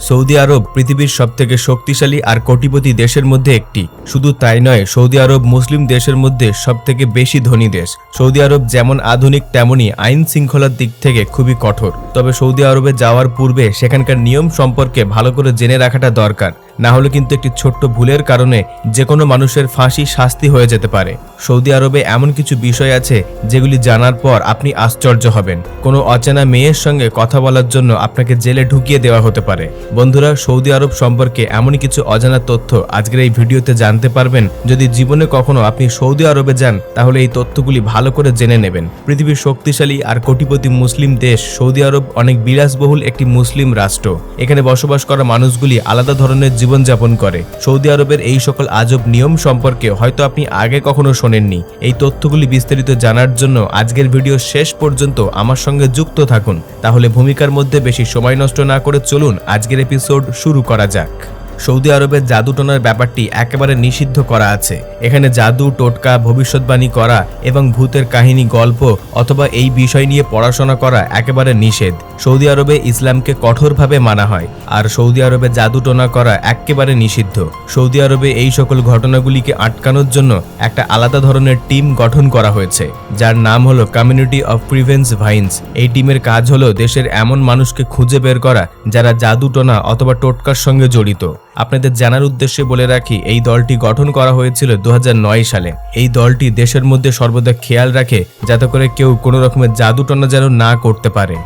Saudi আরব পৃথিবীর সবথেকে শক্তিশালী আর কোটিপতি দেশের মধ্যে একটি। শুধু তাই নয়, সৌদি আরব মুসলিম দেশের মধ্যে সবথেকে বেশি ধনী দেশ। সৌদি আরব যেমন আধুনিক, তেমনই আইন শৃঙ্খলার দিক থেকে খুবই কঠোর। তবে সৌদি আরবে যাওয়ার পূর্বে সেখানকার নিয়ম সম্পর্কে ভালো করে জেনে রাখাটা দরকার। না হলে কিন্তু একটি ছোট্ট ভুলের কারণে যে কোনো মানুষের ফাঁসি শাস্তি হয়ে যেতে পারে। সৌদি আরবে এমন কিছু বিষয় আছে যেগুলি জানার পর আপনি আশ্চর্য হবেন। কোনো অচেনা মেয়ের সঙ্গে কথা বলার জন্য আপনাকে জেলে ঢুকিয়ে দেওয়া হতে পারে। বন্ধুরা, সৌদি আরব সম্পর্কে এমনই কিছু অজানা তথ্য আজকের এই ভিডিওতে জানতে পারবেন। যদি জীবনে কখনো আপনি সৌদি আরবে যান, তাহলে এই তথ্যগুলি ভালো করে জেনে নেবেন। পৃথিবীর শক্তিশালী আর কোটিপতি মুসলিম দেশ সৌদি আরব অনেক বিলাসবহুল একটি মুসলিম রাষ্ট্র। এখানে বসবাস করা মানুষগুলি আলাদা ধরনের জীবনযাপন করে। সৌদি আরবের এই সকল আজব নিয়ম সম্পর্কে হয়তো আপনি আগে কখনো শোনেননি। এই তথ্যগুলি বিস্তারিত জানার জন্য আজকের ভিডিও শেষ পর্যন্ত আমার সঙ্গে যুক্ত থাকুন। তাহলে ভূমিকার মধ্যে বেশি সময় নষ্ট না করে চলুন আজকের এপিসোড শুরু করা যাক। সৌদি আরবের জাদুটনার ব্যাপারটি একেবারে নিষিদ্ধ করা আছে। এখানে জাদু, টোটকা, ভবিষ্যৎবাণী করা এবং ভূতের কাহিনী, গল্প অথবা এই বিষয় নিয়ে পড়াশোনা করা একেবারে নিষেধ। সৌদি আরবে ইসলামকে কঠোরভাবে মানা হয় আর সৌদি আরবে জাদুটোনা করা একেবারে নিষিদ্ধ। সৌদি আরবে এই সকল ঘটনাগুলিকে আটকানোর জন্য একটা আলাদা ধরনের টিম গঠন করা হয়েছে, যার নাম হলো কমিউনিটি অফ প্রিভেন্স ভাইন্স এই টিমের কাজ হলো দেশের এমন মানুষকে খুঁজে বের করা যারা জাদুটোনা অথবা টোটকার সঙ্গে জড়িত। আপনাদের জানার উদ্দেশ্যে বলে রাখি, এই দলটি গঠন করা হয়েছিল দু হাজার নয় সালে। এই দলটি দেশের মধ্যে সর্বদা খেয়াল রাখে, যাতে করে কেউ কোনো রকমের জাদুটনা যেন না করতে পারে।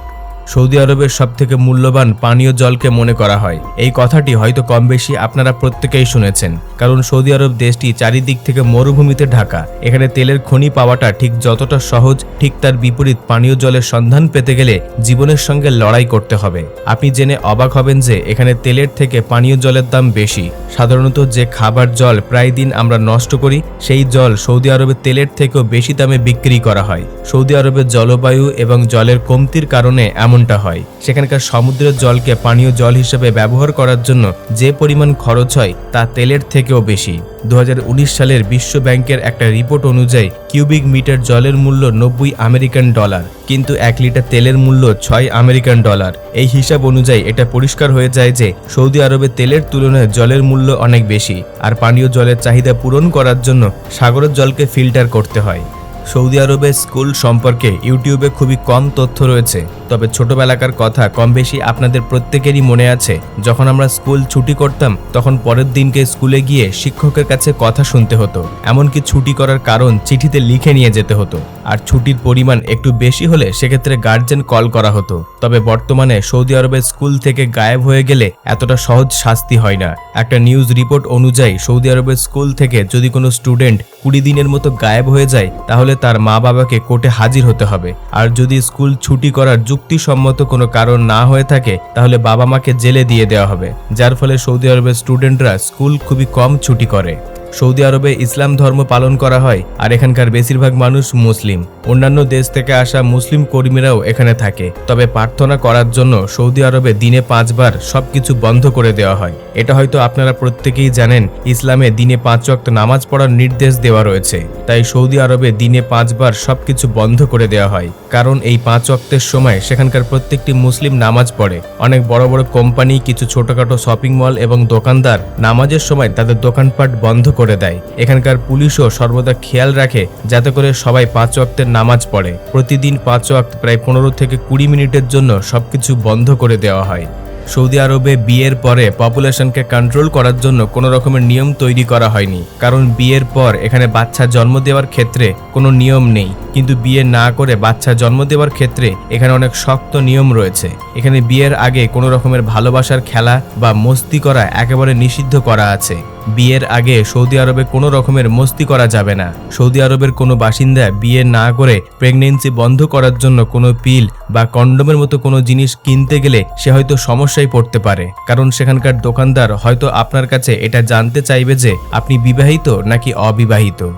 সৌদি আরবের সবথেকে মূল্যবান পানীয় জলকে মনে করা হয়। এই কথাটি হয়তো কম বেশি আপনারা প্রত্যেকেই শুনেছেন, কারণ সৌদি আরব দেশটি চারিদিক থেকে মরুভূমিতে ঢাকা। এখানে তেলের খনি পাওয়াটা ঠিক যতটা সহজ, ঠিক তার বিপরীত পানীয় জলের সন্ধান পেতে গেলে জীবনের সঙ্গে লড়াই করতে হবে। আপনি জেনে অবাক হবেন যে এখানে তেলের থেকে পানীয় জলের দাম বেশি। সাধারণত যে খাবার জল প্রায় দিন আমরা নষ্ট করি, সেই জল সৌদি আরবে তেলের থেকেও বেশি দামে বিক্রি করা হয়। সৌদি আরবের জলবায়ু এবং জলের কমতির কারণে এমনটা হয়। সেখানকার সমুদ্রের জলকে পানীয় জল হিসেবে ব্যবহার করার জন্য যে পরিমাণ খরচ হয় তা তেলের থেকেও বেশি। দু হাজার উনিশ সালের বিশ্ব ব্যাংকের একটা রিপোর্ট অনুযায়ী কিউবিক মিটার জলের মূল্য নব্বই আমেরিকান ডলার, কিন্তু এক লিটার তেলের মূল্য ছয় আমেরিকান ডলার। এই হিসাব অনুযায়ী এটা পরিষ্কার হয়ে যায় যে সৌদি আরবে তেলের তুলনায় জলের মূল্য অনেক বেশি, আর পানীয় জলের চাহিদা পূরণ করার জন্য সাগরের জলকে ফিল্টার করতে হয়। সৌদি আরবের স্কুল সম্পর্কে ইউটিউবে খুবই কম তথ্য রয়েছে। তবে ছোটবেলাকার কথা কম বেশি আপনাদের প্রত্যেকেরই মনে আছে। যখন আমরা স্কুল ছুটি করতাম, তখন পরের দিনকে স্কুলে গিয়ে শিক্ষকের কাছে কথা শুনতে হতো। এমনকি ছুটি করার কারণ চিঠিতে লিখে নিয়ে যেতে হতো। আর ছুটির পরিমাণ একটু বেশি হলে সেক্ষেত্রে গার্জেন কল করা হতো। তবে বর্তমানে সৌদি আরবের স্কুল থেকে গায়েব হয়ে গেলে এতটা সহজ শাস্তি হয় না। একটা নিউজ রিপোর্ট অনুযায়ী সৌদি আরবের স্কুল থেকে যদি কোনো স্টুডেন্ট কুড়ি দিনের মতো গায়েব হয়ে যায়, তাহলে তার মা বাবাকে কোর্টে হাজির হতে হবে। আর যদি স্কুল ছুটি করার যুক্তিসম্মত কোনো কারণ না হয়ে থাকে, তাহলে বাবা মাকে জেলে দিয়ে দেওয়া হবে, যার ফলে সৌদি আরবের স্টুডেন্টরা স্কুল খুবই কম ছুটি করে। সৌদি আরবে ইসলাম ধর্ম পালন করা হয় আর এখানকার বেশিরভাগ মানুষ মুসলিম। অন্যান্য দেশ থেকে আসা মুসলিম কর্মীরাও এখানে থাকে। তবে প্রার্থনা করার জন্য সৌদি আরবে দিনে পাঁচবার সবকিছু বন্ধ করে দেওয়া হয়। এটা হয়তো আপনারা প্রত্যেকেই জানেন, ইসলামে দিনে পাঁচ ওয়াক্ত নামাজ পড়ার নির্দেশ দেওয়া রয়েছে। তাই সৌদি আরবে দিনে পাঁচবার সবকিছু বন্ধ করে দেওয়া হয়। কারণ এই পাঁচ ওয়াক্তের সময় সেখানকার প্রত্যেকটি মুসলিম নামাজ পড়ে। অনেক বড় বড় কোম্পানি, কিছু ছোটখাটো শপিং মল এবং দোকানদার নামাজের সময় তাদের দোকানপাট বন্ধ করে দেয়। এখানকার পুলিশও সর্বদা খেয়াল রাখে যাতে করে সবাই পাঁচ ওয়াক্তের নামাজ পড়ে। প্রতিদিন পাঁচ ওয়াক্ত প্রায় পনেরো থেকে কুড়ি মিনিটের জন্য সবকিছু বন্ধ করে দেওয়া হয়। সৌদি আরবে বিয়ের পরে পপুলেশনকে কন্ট্রোল করার জন্য কোনো রকমের নিয়ম তৈরি করা হয়নি। কারণ বিয়ের পর এখানে বাচ্চা জন্ম দেওয়ার ক্ষেত্রে কোনো নিয়ম নেই। কিন্তু বিয়ে না করে বাচ্চা জন্ম দেওয়ার ক্ষেত্রে এখানে অনেক শক্ত নিয়ম রয়েছে। এখানে বিয়ের আগে কোনো রকমের ভালোবাসার খেলা বা মস্তি করা একেবারে নিষিদ্ধ করা আছে। বিয়ের আগে সৌদি আরবে কোনো রকমের মস্তি করা যাবে না। সৌদি আরবের কোনো বাসিন্দা বিয়ে না করে প্রেগনেন্সি বন্ধ করার জন্য কোনো পিল বা কন্ডোমের মতো কোনো জিনিস কিনতে গেলে সে হয়তো সমস্যায় পড়তে পারে। কারণ সেখানকার দোকানদার হয়তো আপনার কাছে এটা জানতে চাইবে যে আপনি বিবাহিত নাকি অবিবাহিত।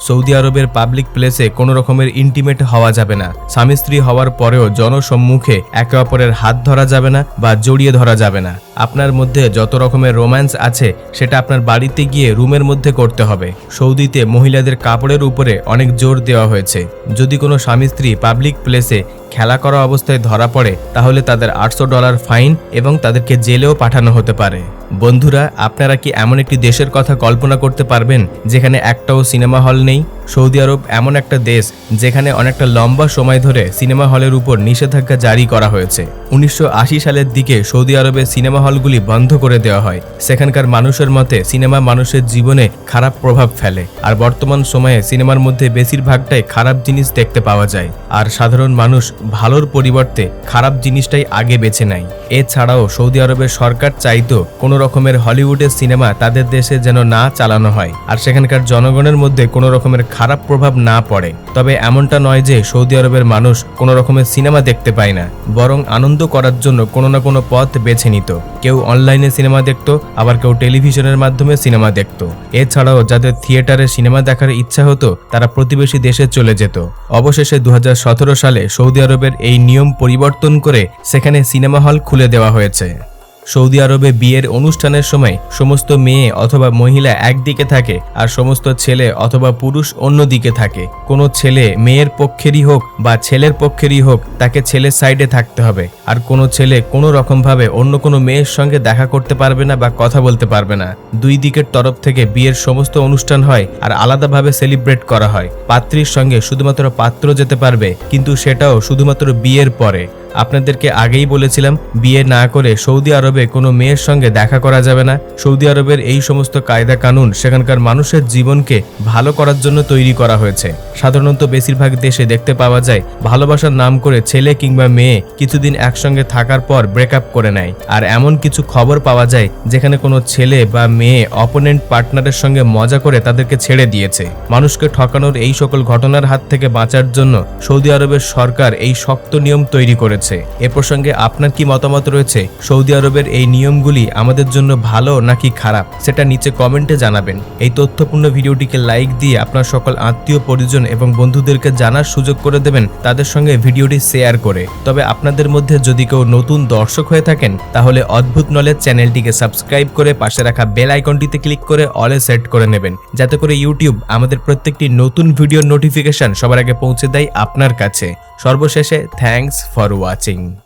সৌদি আরবের পাবলিক প্লেসে কোনো রকমের ইন্টিমেট হওয়া যাবে না। স্বামী স্ত্রী হওয়ার পরেও জনসম্মুখে একে অপরের হাত ধরা যাবে না বা জড়িয়ে ধরা যাবে না। আপনার মধ্যে যত রকমের রোম্যান্স আছে, সেটা আপনার বাড়িতে গিয়ে রুমের মধ্যে করতে হবে। সৌদিতে মহিলাদের কাপড়ের উপরে অনেক জোর দেওয়া হয়েছে। যদি কোনো স্বামী স্ত্রী পাবলিক প্লেসে খেলা করা অবস্থায় ধরা পড়ে, তাহলে তাদের আটশো ডলার ফাইন এবং তাদেরকে জেলেও পাঠানো হতে পারে। বন্ধুরা, আপনারা কি এমন একটি দেশের কথা কল্পনা করতে পারবেন, যেখানে একটাও সিনেমা হল নেই? সৌদি আরব এমন একটা দেশ, যেখানে অনেকটা লম্বা সময় ধরে সিনেমা হলের উপর নিষেধাজ্ঞা জারি করা হয়েছে। উনিশশো আশি সালের দিকে সৌদি আরবে সিনেমা হলগুলি বন্ধ করে দেওয়া হয়। সেখানকার মানুষের মতে সিনেমা মানুষের জীবনে খারাপ প্রভাব ফেলে, আর বর্তমান সময়ে সিনেমার মধ্যে বেশিরভাগটাই খারাপ জিনিস দেখতে পাওয়া যায়। আর সাধারণ মানুষ ভালোর পরিবর্তে খারাপ জিনিসটাই আগে বেছে নেয়। এছাড়াও সৌদি আরবের সরকার চাইতো কোনো রকমের হলিউডের সিনেমা তাদের দেশে যেন না চালানো হয়, আর সেখানকার জনগণের মধ্যে কোনো রকমের খারাপ প্রভাব না পড়ে। তবে এমনটা নয় যে সৌদি আরবের মানুষ কোনো রকমের সিনেমা দেখতে পায় না, বরং আনন্দ করার জন্য কোনো না কোনো পথ বেছে নিত। কেউ অনলাইনে সিনেমা দেখত, আবার কেউ টেলিভিশনের মাধ্যমে সিনেমা দেখত। এছাড়াও যাদের থিয়েটারে সিনেমা দেখার ইচ্ছা হতো, তারা প্রতিবেশী দেশে চলে যেত। অবশেষে দু হাজার সতেরো সালে সৌদি আরবের এই নিয়ম পরিবর্তন করে সেখানে সিনেমা হল খুলে দেওয়া হয়েছে। সৌদি আরবে বিয়ের অনুষ্ঠানের সময় সমস্ত মেয়ে অথবা মহিলা একদিকে থাকে আর সমস্ত ছেলে অথবা পুরুষ অন্য দিকে থাকে। কোনো ছেলে মেয়ের পক্ষেরই হোক বা ছেলের পক্ষেরই হোক, তাকে ছেলের সাইডে থাকতে হবে। আর কোনো ছেলে কোনো রকমভাবে অন্য কোনো মেয়ের সঙ্গে দেখা করতে পারবে না বা কথা বলতে পারবে না। দুই দিকের তরফ থেকে বিয়ের সমস্ত অনুষ্ঠান হয় আর আলাদাভাবে সেলিব্রেট করা হয়। পাত্রীর সঙ্গে শুধুমাত্র পাত্র যেতে পারবে, কিন্তু সেটাও শুধুমাত্র বিয়ের পরে। আপনাদেরকে আগেই বলেছিলাম, বিয়ে না করে সৌদি আরবে কোনো মেয়ের সঙ্গে দেখা করা যাবে না। সৌদি আরবের এই সমস্ত কায়দা কানুন সেখানকার মানুষের জীবনকে ভালো করার জন্য তৈরি করা হয়েছে। সাধারণত বেশিরভাগ দেশে দেখতে পাওয়া যায়, ভালোবাসার নাম করে ছেলে কিংবা মেয়ে কিছুদিন একসঙ্গে থাকার পর ব্রেকআপ করে নেয়। আর এমন কিছু খবর পাওয়া যায়, যেখানে কোনো ছেলে বা মেয়ে অপোনেন্ট পার্টনারের সঙ্গে মজা করে তাদেরকে ছেড়ে দিয়েছে। মানুষকে ঠকানোর এই সকল ঘটনার হাত থেকে বাঁচার জন্য সৌদি আরবের সরকার এই শক্ত নিয়ম তৈরি করেছে। এ প্রসঙ্গে আপনার কি মতামত রয়েছে? সৌদি আরবের এই নিয়মগুলি আমাদের জন্য ভালো নাকি খারাপ? সেটা নিচে কমেন্টে জানাবেন। এই তথ্যপূর্ণ ভিডিওটিকে লাইক দিয়ে আপনার সকল আত্মীয়, পরিজন এবং বন্ধুদেরকে জানার সুযোগ করে দেবেন তাদের সঙ্গে ভিডিওটি শেয়ার করে। তবে আপনাদের মধ্যে যদি কেউ নতুন দর্শক হয়ে থাকেন, তাহলে অদ্ভুত নলেজ চ্যানেলটিকে সাবস্ক্রাইব করে পাশে রাখা বেল আইকনটিতে ক্লিক করে অলে সেট করে নেবেন। যাতে করে ইউটিউব আমাদের প্রত্যেকটি নতুন ভিডিওর নোটিফিকেশন সবার আগে পৌঁছে দেয় আপনার কাছে। সর্বশেষে থ্যাঙ্কস ফর ওয়াচিং। watching